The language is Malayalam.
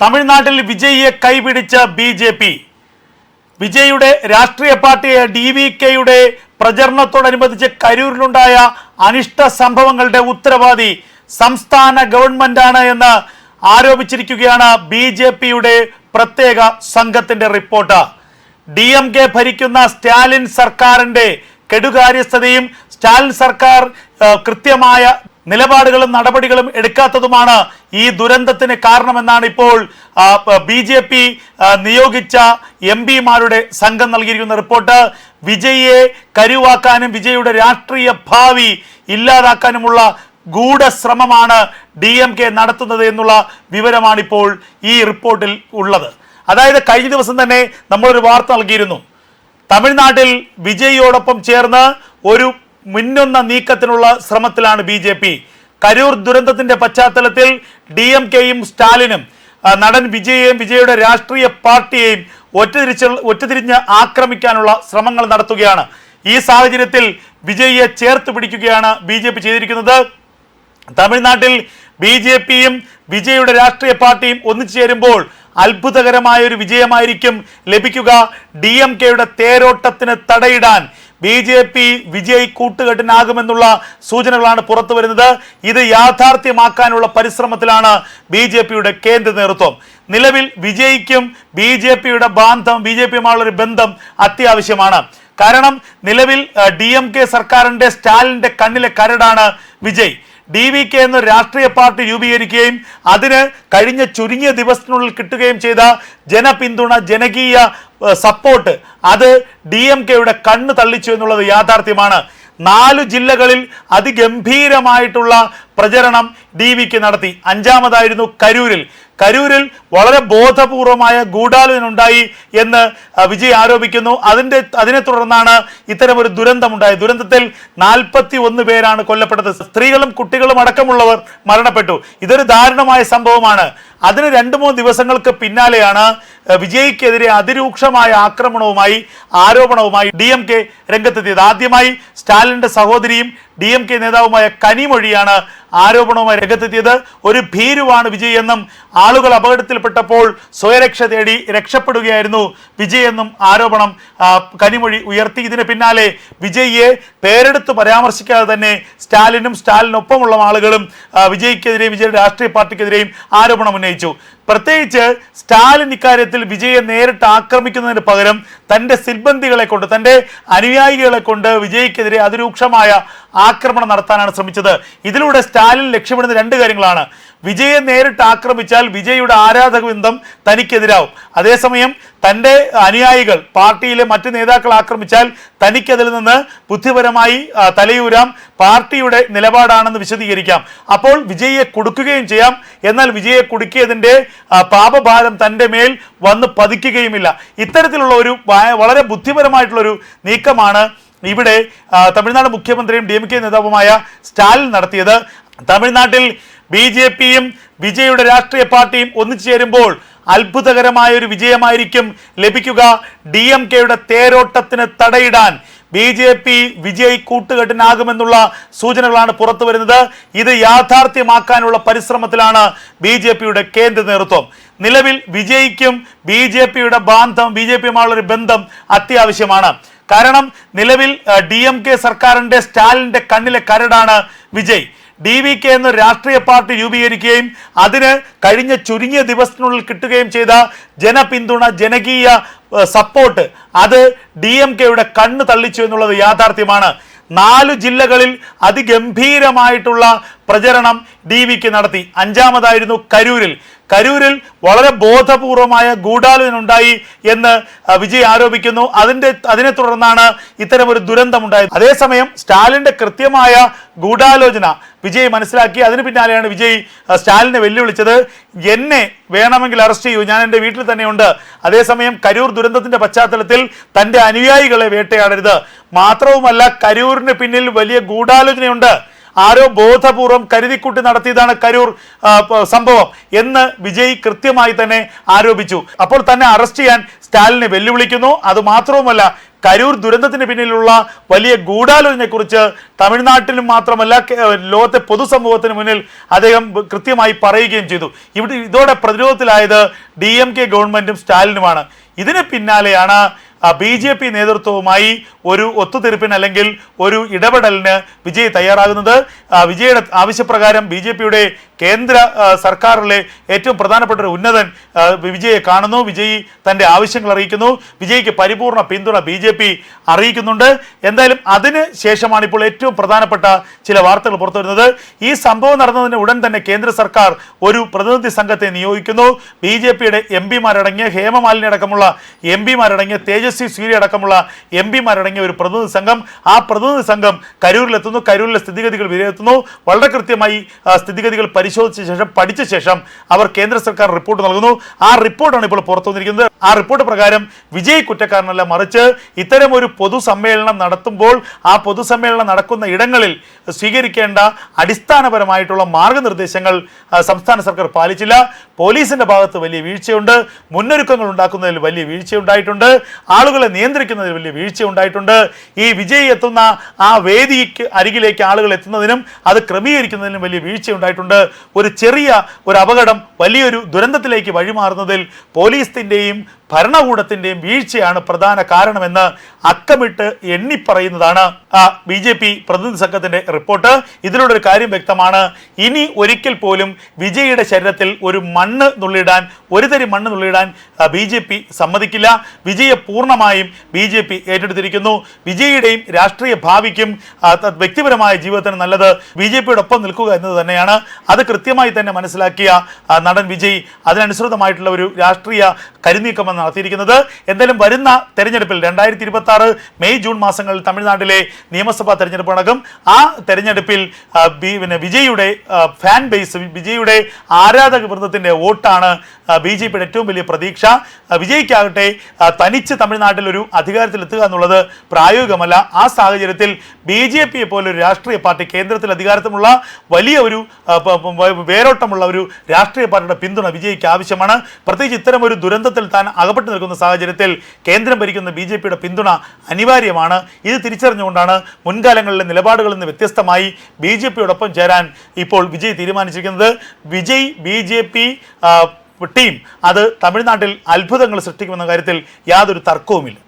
തമിഴ്നാട്ടിൽ വിജയിയെ കൈപിടിച്ച ബി ജെ പി. വിജയുടെ രാഷ്ട്രീയ പാർട്ടിയായ ഡി വി കെയുടെ പ്രചരണത്തോടനുബന്ധിച്ച് കരൂരിലുണ്ടായ അനിഷ്ട സംഭവങ്ങളുടെ ഉത്തരവാദി സംസ്ഥാന ഗവൺമെന്റാണ് എന്ന് ആരോപിച്ചിരിക്കുകയാണ് ബി ജെ പിയുടെ പ്രത്യേക സംഘത്തിന്റെ റിപ്പോർട്ട്. ഡി എം കെ ഭരിക്കുന്ന സ്റ്റാലിൻ സർക്കാരിന്റെ കെടുകാര്യസ്ഥതയും സ്റ്റാലിൻ സർക്കാർ കൃത്യമായ നിലപാടുകളും നടപടികളും എടുക്കാത്തതുമാണ് ഈ ദുരന്തത്തിന് കാരണമെന്നാണ് ഇപ്പോൾ ബി ജെ പി നിയോഗിച്ച എം പിമാരുടെ സംഘം നൽകിയിരിക്കുന്ന റിപ്പോർട്ട്. വിജയിയെ കരുവാക്കാനും വിജയുടെ രാഷ്ട്രീയ ഭാവി ഇല്ലാതാക്കാനുമുള്ള ഗൂഢശ്രമമാണ് ഡി എം കെ നടത്തുന്നത് എന്നുള്ള വിവരമാണിപ്പോൾ ഈ റിപ്പോർട്ടിൽ ഉള്ളത്. അതായത് കഴിഞ്ഞ ദിവസം തന്നെ നമ്മളൊരു വാർത്ത നൽകിയിരുന്നു. തമിഴ്നാട്ടിൽ വിജയിയോടൊപ്പം ചേർന്ന് ഒരു മുന്നൊന്ന നീക്കത്തിനുള്ള ശ്രമത്തിലാണ് ബി ജെ പി. കരൂർ ദുരന്തത്തിന്റെ പശ്ചാത്തലത്തിൽ ഡി എം കെയും സ്റ്റാലിനും നടൻ വിജയെയും വിജയുടെ രാഷ്ട്രീയ പാർട്ടിയെയും ഒറ്റതിരിച്ച് ഒറ്റതിരിഞ്ഞ് ആക്രമിക്കാനുള്ള ശ്രമങ്ങൾ നടത്തുകയാണ്. ഈ സാഹചര്യത്തിൽ വിജയിയെ ചേർത്ത് പിടിക്കുകയാണ് ബി ജെ പി ചെയ്തിരിക്കുന്നത്. തമിഴ്നാട്ടിൽ ബി ജെ പിയും വിജയുടെ രാഷ്ട്രീയ പാർട്ടിയും ഒന്നിച്ചു ചേരുമ്പോൾ അത്ഭുതകരമായ ഒരു വിജയമായിരിക്കും ലഭിക്കുക. ഡി എം കെയുടെ തേരോട്ടത്തിന് തടയിടാൻ ബി ജെ പി വിജയ് കൂട്ടുകെട്ടിനാകുമെന്നുള്ള സൂചനകളാണ് പുറത്തു വരുന്നത്. ഇത് യാഥാർത്ഥ്യമാക്കാനുള്ള പരിശ്രമത്തിലാണ് ബി ജെ പിയുടെ കേന്ദ്ര നേതൃത്വം. നിലവിൽ വിജയ്ക്കും ബി ജെ പിയുടെ ബാന്ധം ബി ജെ പിയുമായുള്ളൊരു ബന്ധം അത്യാവശ്യമാണ്. കാരണം നിലവിൽ ഡി എം കെ സർക്കാരിന്റെ സ്റ്റാലിന്റെ കണ്ണിലെ കരടാണ് വിജയ്. ഡി വി കെ എന്ന രാഷ്ട്രീയ പാർട്ടി രൂപീകരിക്കുകയും അതിന് കഴിഞ്ഞ ചുരുങ്ങിയ ദിവസത്തിനുള്ളിൽ കിട്ടുകയും ചെയ്ത ജനപിന്തുണ ജനകീയ സപ്പോർട്ട് അത് ഡി എം കെയുടെ കണ്ണ് തള്ളിച്ചു എന്നുള്ളത് യാഥാർത്ഥ്യമാണ്. നാല് ജില്ലകളിൽ അതിഗംഭീരമായിട്ടുള്ള പ്രചരണം ഡി വിക്ക് നടത്തി. അഞ്ചാമതായിരുന്നു കരൂരിൽ. കരൂരിൽ വളരെ ബോധപൂർവമായ ഗൂഢാലോചനുണ്ടായി എന്ന് വിജയ് ആരോപിക്കുന്നു. അതിന്റെ അതിനെ തുടർന്നാണ് ഇത്തരം ഒരു ദുരന്തം ഉണ്ടായത് ദുരന്തത്തിൽ നാൽപ്പത്തി ഒന്ന് പേരാണ് കൊല്ലപ്പെട്ടത്. സ്ത്രീകളും കുട്ടികളും അടക്കമുള്ളവർ മരണപ്പെട്ടു. ഇതൊരു ദാരുണമായ സംഭവമാണ്. അതിന് രണ്ട് മൂന്ന് ദിവസങ്ങൾക്ക് പിന്നാലെയാണ് വിജയ്ക്കെതിരെ അതിരൂക്ഷമായ ആക്രമണവുമായി ആരോപണവുമായി ഡി എം കെ രംഗത്തെത്തിയത്. ആദ്യമായി സ്റ്റാലിന്റെ സഹോദരിയും ഡി എം കെ നേതാവുമായ കനിമൊഴിയാണ് ആരോപണവുമായി രംഗത്തെത്തിയത്. ഒരു ഭീരുവാണ് വിജയ് എന്നും ആളുകൾ അപകടത്തിൽപ്പെട്ടപ്പോൾ സ്വയരക്ഷ തേടി രക്ഷപ്പെടുകയായിരുന്നു വിജയ് എന്നും ആരോപണം കനിമൊഴി ഉയർത്തി. ഇതിന് പിന്നാലെ വിജയിയെ പേരെടുത്ത് പരാമർശിക്കാതെ തന്നെ സ്റ്റാലിനും സ്റ്റാലിനൊപ്പമുള്ള ആളുകളും വിജയ്ക്കെതിരെയും വിജയുടെ രാഷ്ട്രീയ പാർട്ടിക്കെതിരെയും ആരോപണം ഉന്നയിച്ചു. പ്രത്യേകിച്ച് സ്റ്റാലിൻ ഇക്കാര്യത്തിൽ വിജയെ നേരിട്ട് ആക്രമിക്കുന്നതിന് പകരം തന്റെ സിൽബന്ധികളെ കൊണ്ട് തന്റെ അനുയായികളെ കൊണ്ട് വിജയ്ക്കെതിരെ അതിരൂക്ഷമായ ആക്രമണം നടത്താനാണ് ശ്രമിച്ചത്. ഇതിലൂടെ സ്റ്റാലിൻ ലക്ഷ്യമിടുന്ന രണ്ട് കാര്യങ്ങളാണ്. വിജയെ നേരിട്ട് ആക്രമിച്ചാൽ വിജയുടെ ആരാധക ബന്ധം തനിക്കെതിരാവും. അതേസമയം തന്റെ അനുയായികൾ പാർട്ടിയിലെ മറ്റ് നേതാക്കൾ ആക്രമിച്ചാൽ തനിക്കതിൽ നിന്ന് ബുദ്ധിപരമായി തലയൂരാം. പാർട്ടിയുടെ നിലപാടാണെന്ന് വിശദീകരിക്കാം. അപ്പോൾ വിജയിയെ കൊടുക്കുകയും ചെയ്യാം. എന്നാൽ വിജയെ കുടുക്കിയതിന്റെ പാപഭാരം തന്റെ മേൽ വന്ന് പതിക്കുകയുമില്ല. ഇത്തരത്തിലുള്ള ഒരു വളരെ ബുദ്ധിപരമായിട്ടുള്ളൊരു നീക്കമാണ് ഇവിടെ തമിഴ്നാട് മുഖ്യമന്ത്രിയും ഡി എം കെ നേതാവുമായ സ്റ്റാലിൻ നടത്തിയത്. തമിഴ്നാട്ടിൽ ബി ജെ പിയും വിജയുടെ രാഷ്ട്രീയ പാർട്ടിയും ഒന്നിച്ചു ചേരുമ്പോൾ അത്ഭുതകരമായ ഒരു വിജയമായിരിക്കും ലഭിക്കുക. ഡി എം കെയുടെ തേരോട്ടത്തിന് തടയിടാൻ ബി ജെ പി വിജയ് കൂട്ടുകെട്ടിനാകുമെന്നുള്ള സൂചനകളാണ് പുറത്തു വരുന്നത്. ഇത് യാഥാർത്ഥ്യമാക്കാനുള്ള പരിശ്രമത്തിലാണ് ബി ജെ പിയുടെ കേന്ദ്ര നേതൃത്വം. നിലവിൽ വിജയ്ക്കും ബി ജെ പിയുടെ ബാന്ധം ബി ജെ പിയുമായുള്ള ഒരു ബന്ധം അത്യാവശ്യമാണ്. കാരണം നിലവിൽ ഡി എം കെ സർക്കാരിന്റെ സ്റ്റാലിന്റെ കണ്ണിലെ കരടാണ് വിജയ്. ഡി വി കെ എന്ന രാഷ്ട്രീയ പാർട്ടി രൂപീകരിക്കുകയും അതിന് കഴിഞ്ഞ ചുരുങ്ങിയ ദിവസത്തിനുള്ളിൽ കിട്ടുകയും ചെയ്ത ജനപിന്തുണ ജനകീയ സപ്പോർട്ട് അത് ഡി എം കെയുടെ കണ്ണ് തള്ളിച്ചു എന്നുള്ളത് യാഥാർത്ഥ്യമാണ്. നാല് ജില്ലകളിൽ അതിഗംഭീരമായിട്ടുള്ള പ്രചരണം ഡി വി കെ നടത്തി. അഞ്ചാമതായിരുന്നു കരൂരിൽ. കരൂരിൽ വളരെ ബോധപൂർവമായ ഗൂഢാലോചന ഉണ്ടായി എന്ന് വിജയ് ആരോപിക്കുന്നു. അതിന്റെ അതിനെ തുടർന്നാണ് ദുരന്തം ഉണ്ടായത് അതേസമയം സ്റ്റാലിന്റെ കൃത്യമായ ഗൂഢാലോചന വിജയ് മനസ്സിലാക്കി. അതിന് പിന്നാലെയാണ് വിജയ് സ്റ്റാലിനെ വെല്ലുവിളിച്ചത്. എന്നെ വേണമെങ്കിൽ അറസ്റ്റ് ചെയ്യൂ. ഞാൻ എന്റെ വീട്ടിൽ തന്നെയുണ്ട്. അതേസമയം കരൂർ ദുരന്തത്തിന്റെ പശ്ചാത്തലത്തിൽ തന്റെ അനുയായികളെ വേട്ടയാടരുത്. മാത്രവുമല്ല കരൂരിന് പിന്നിൽ വലിയ ഗൂഢാലോചനയുണ്ട്. ആരോ ബോധപൂർവം കരുതിക്കൂട്ടി നടത്തിയതാണ് കരൂർ സംഭവം എന്ന് വിജയ് കൃത്യമായി തന്നെ ആരോപിച്ചു. അപ്പോൾ തന്നെ അറസ്റ്റ് ചെയ്യാൻ സ്റ്റാലിനെ വെല്ലുവിളിക്കുന്നു. അത് മാത്രവുമല്ല കരൂർ ദുരന്തത്തിന് പിന്നിലുള്ള വലിയ ഗൂഢാലോചനയെക്കുറിച്ച് തമിഴ്നാട്ടിലും മാത്രമല്ല ലോകത്തെ പൊതുസമൂഹത്തിന് മുന്നിൽ അദ്ദേഹം കൃത്യമായി പറയുകയും ചെയ്തു. ഇവിടെ ഇതോടെ പ്രതിരോധത്തിലായത് ഡി എം കെ ഗവൺമെന്റും സ്റ്റാലിനുമാണ്. ഇതിന് പിന്നാലെയാണ് ബി ജെ പി നേതൃത്വവുമായി ഒരു ഒത്തുതീർപ്പിന് അല്ലെങ്കിൽ ഒരു ഇടപെടലിന് വിജയ് തയ്യാറാകുന്നത്. വിജയുടെ ആവശ്യപ്രകാരം ബി ജെ പിയുടെ കേന്ദ്ര സർക്കാരിലെ ഏറ്റവും പ്രധാനപ്പെട്ട ഒരു ഉന്നതൻ വിജയെ കാണുന്നു. വിജയ് തന്റെ ആവശ്യങ്ങൾ അറിയിക്കുന്നു. വിജയ്ക്ക് പരിപൂർണ പിന്തുണ ബി ജെ പി അറിയിക്കുന്നുണ്ട്. എന്തായാലും അതിന് ശേഷമാണ് ഇപ്പോൾ ഏറ്റവും പ്രധാനപ്പെട്ട ചില വാർത്തകൾ പുറത്തു വരുന്നത് ഈ സംഭവം നടന്നതിന് ഉടൻ തന്നെ കേന്ദ്ര സർക്കാർ ഒരു പ്രതിനിധി സംഘത്തെ നിയോഗിക്കുന്നു. ബി ജെ പിയുടെ എം പിമാരടങ്ങിയ ഹേമമാലിനി അടക്കമുള്ള എം പിമാരടങ്ങിയ തേജസ്വി സൂര്യ അടക്കമുള്ള എം പിമാരടങ്ങിയ ഒരു പ്രതിനിധി സംഘം. ആ പ്രതിനിധി സംഘം കരൂരിലെത്തുന്നു. കരൂരിലെ സ്ഥിതിഗതികൾ വിലയിരുത്തുന്നു. വളരെ കൃത്യമായി സ്ഥിതിഗതികൾ സ്ഥിതിഗതികൾ പരിശോധിച്ച ശേഷം പഠിച്ച ശേഷം അവർ കേന്ദ്ര സർക്കാർ റിപ്പോർട്ട് നൽകുന്നു. ആ റിപ്പോർട്ടാണ് ഇപ്പോൾ പുറത്തു വന്നിരിക്കുന്നത്. ആ റിപ്പോർട്ട് പ്രകാരം വിജയ് കുറ്റക്കാരനല്ല മറിച്ച് ഇത്തരം ഒരു പൊതുസമ്മേളനം നടത്തുമ്പോൾ ആ പൊതുസമ്മേളനം നടക്കുന്ന ഇടങ്ങളിൽ സ്വീകരിക്കേണ്ട അടിസ്ഥാനപരമായിട്ടുള്ള മാർഗനിർദ്ദേശങ്ങൾ സംസ്ഥാന സർക്കാർ പാലിച്ചില്ല. പോലീസിന്റെ ഭാഗത്ത് വലിയ വീഴ്ചയുണ്ട്. മുന്നൊരുക്കങ്ങൾ ഉണ്ടാക്കുന്നതിൽ വലിയ വീഴ്ചയുണ്ടായിട്ടുണ്ട്. ആളുകളെ നിയന്ത്രിക്കുന്നതിൽ വലിയ വീഴ്ച ഉണ്ടായിട്ടുണ്ട് ഈ വിജയ് എത്തുന്ന ആ വേദിക്ക് അരികിലേക്ക് ആളുകൾ എത്തുന്നതിനും അത് ക്രമീകരിക്കുന്നതിനും വലിയ വീഴ്ച ഉണ്ടായിട്ടുണ്ട് ഒരു ചെറിയ ഒരു അപകടം വലിയൊരു ദുരന്തത്തിലേക്ക് വഴിമാറുന്നതിൽ പോലീസിന്റെയും ഭരണകൂടത്തിന്റെയും വീഴ്ചയാണ് പ്രധാന കാരണമെന്ന് അക്കമിട്ട് എണ്ണിപ്പറയുന്നതാണ്. ബി ജെ പി പ്രതിനിധി സംഘത്തിന്റെ റിപ്പോർട്ട്. ഇതിലൂടെ ഒരു കാര്യം വ്യക്തമാണ്. ഇനി ഒരിക്കൽ പോലും വിജയിയുടെ ശരീരത്തിൽ ഒരു മണ്ണ് നുള്ളിടാൻ ഒരു തരി മണ്ണ് നുള്ളിടാൻ ബി ജെ പി സമ്മതിക്കില്ല. വിജയെ പൂർണമായും ബി ജെ പി ഏറ്റെടുത്തിരിക്കുന്നു. വിജയിയുടെയും രാഷ്ട്രീയ ഭാവിക്കും വ്യക്തിപരമായ ജീവിതത്തിന് നല്ലത് ബി ജെ പിയുടെ ഒപ്പം നിൽക്കുക എന്നത് തന്നെയാണ്. അത് കൃത്യമായി തന്നെ മനസ്സിലാക്കിയ നടൻ വിജയ്. അതിനനുസൃതമായിട്ടുള്ള ഒരു രാഷ്ട്രീയ കരുനീക്കമാണ് നടത്തിയിരിക്കുന്നത്. എന്തായാലും വരുന്ന തെരഞ്ഞെടുപ്പിൽ രണ്ടായിരത്തി ഇരുപത്തി ആറ് മെയ് ജൂൺ മാസങ്ങളിൽ തമിഴ്നാട്ടിലെ നിയമസഭാ തെരഞ്ഞെടുപ്പ് നടക്കും. ആ തെരഞ്ഞെടുപ്പിൽ പിന്നെ വിജയിയുടെ ഫാൻ ബേസ് വിജയിയുടെ ആരാധക വൃന്ദത്തിന്റെ വോട്ടാണ് ബി ജെ പിയുടെ ഏറ്റവും വലിയ പ്രതീക്ഷ. വിജയിക്കാകട്ടെ തനിച്ച് തമിഴ്നാട്ടിൽ ഒരു അധികാരത്തിലെത്തുക എന്നുള്ളത് പ്രായോഗികമല്ല. ആ സാഹചര്യത്തിൽ ബി ജെ പിയെ പോലെ ഒരു രാഷ്ട്രീയ പാർട്ടി കേന്ദ്രത്തിൽ അധികാരത്തിലുള്ള വലിയ ഒരു വേരോട്ടമുള്ള ഒരു രാഷ്ട്രീയ പാർട്ടിയുടെ പിന്തുണ വിജയിക്ക് ആവശ്യമാണ്. പ്രത്യേകിച്ച് ഇത്തരം ഒരു ദുരന്തത്തിൽ താൻ അകപ്പെട്ടു നിൽക്കുന്ന സാഹചര്യത്തിൽ കേന്ദ്രം ഭരിക്കുന്ന ബി പിന്തുണ അനിവാര്യമാണ്. ഇത് തിരിച്ചറിഞ്ഞുകൊണ്ടാണ് മുൻകാലങ്ങളിലെ നിലപാടുകളിൽ നിന്ന് വ്യത്യസ്തമായി ബി ജെ പിയോടൊപ്പം ചേരാൻ ഇപ്പോൾ വിജയ് തീരുമാനിച്ചിരിക്കുന്നത്. Vijay B J P team അത് തമിഴ്നാട്ടിൽ അത്ഭുതങ്ങൾ സൃഷ്ടിക്കുമെന്ന കാര്യത്തിൽ യാതൊരു തർക്കവുമില്ല.